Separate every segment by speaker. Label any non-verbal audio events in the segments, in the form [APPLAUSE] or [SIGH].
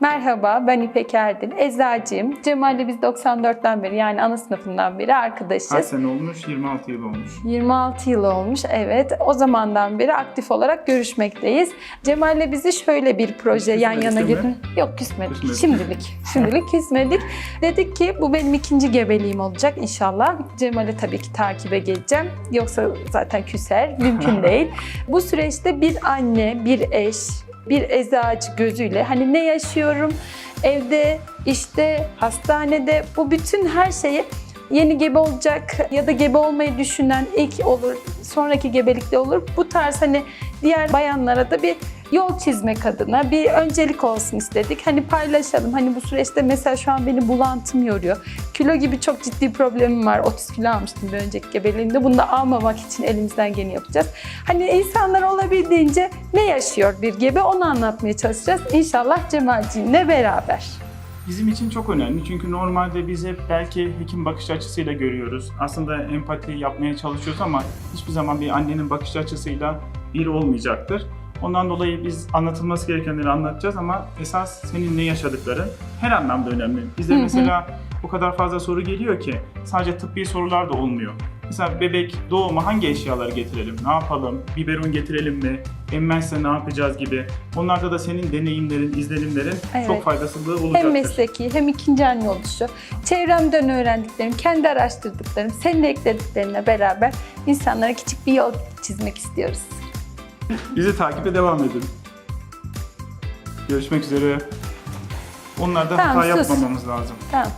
Speaker 1: Merhaba, ben İpek Erdin. Eczacıyım. Cemal'le biz 94'ten beri yani ana sınıfından beri arkadaşız.
Speaker 2: Kaç sene olmuş? 26 yıl olmuş.
Speaker 1: 26 yıl olmuş, evet. O zamandan beri aktif olarak görüşmekteyiz. Cemal'le bizi şöyle bir proje yan yana
Speaker 2: mi?
Speaker 1: Yok küsmedik,
Speaker 2: Küsmedik.
Speaker 1: şimdilik. Şimdilik [LAUGHS] küsmedik. Dedik ki bu benim ikinci gebeliğim olacak inşallah. Cemal'e tabii ki takibe geleceğim. Yoksa zaten küser, mümkün [LAUGHS] değil. Bu süreçte bir anne, bir eş, bir eczacı gözüyle hani ne yaşıyorum evde, işte, hastanede bu bütün her şeyi yeni gebe olacak ya da gebe olmayı düşünen ilk olur, sonraki gebelikte olur. Bu tarz hani diğer bayanlara da bir yol çizmek adına bir öncelik olsun istedik. Hani paylaşalım. Hani bu süreçte mesela şu an beni bulantım yoruyor. Kilo gibi çok ciddi problemim var. 30 kilo almıştım bir önceki gebeliğimde. Bunu da almamak için elimizden geleni yapacağız. Hani insanlar olabildiğince ne yaşıyor bir gebe onu anlatmaya çalışacağız. İnşallah Cemalciğimle beraber.
Speaker 2: Bizim için çok önemli çünkü normalde biz hep belki hekim bakış açısıyla görüyoruz. Aslında empati yapmaya çalışıyoruz ama hiçbir zaman bir annenin bakış açısıyla bir olmayacaktır. Ondan dolayı biz anlatılması gerekenleri anlatacağız ama esas senin ne yaşadıkların her anlamda önemli. Bize mesela o kadar fazla soru geliyor ki sadece tıbbi sorular da olmuyor. Mesela bebek doğuma hangi eşyaları getirelim, ne yapalım, biberon getirelim mi, emmezse ne yapacağız gibi. Onlarda da senin deneyimlerin, izlenimlerin
Speaker 1: Evet.
Speaker 2: çok faydasılığı olacaktır.
Speaker 1: Hem mesleki hem ikinci anne oluşu. Çevremden öğrendiklerim, kendi araştırdıklarım, senin eklediklerine beraber insanlara küçük bir yol çizmek istiyoruz.
Speaker 2: Bizi takibe devam edin. Görüşmek üzere. Onlarda
Speaker 1: Tamam,
Speaker 2: hata
Speaker 1: sus.
Speaker 2: yapmamamız lazım.
Speaker 1: Tamam.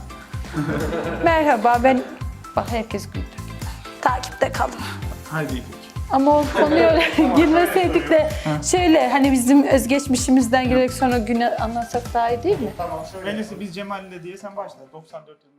Speaker 1: [LAUGHS] Merhaba ben... Bak herkes güldü. Takipte kalın.
Speaker 2: Haydi İpek.
Speaker 1: Ama o konuya [LAUGHS] [LAUGHS] girmeseydik de şöyle hani bizim özgeçmişimizden girerek sonra güne anlatsak daha iyi değil mi?
Speaker 2: Öyleyse biz Cemal'le diye sen başla. 94 yıl.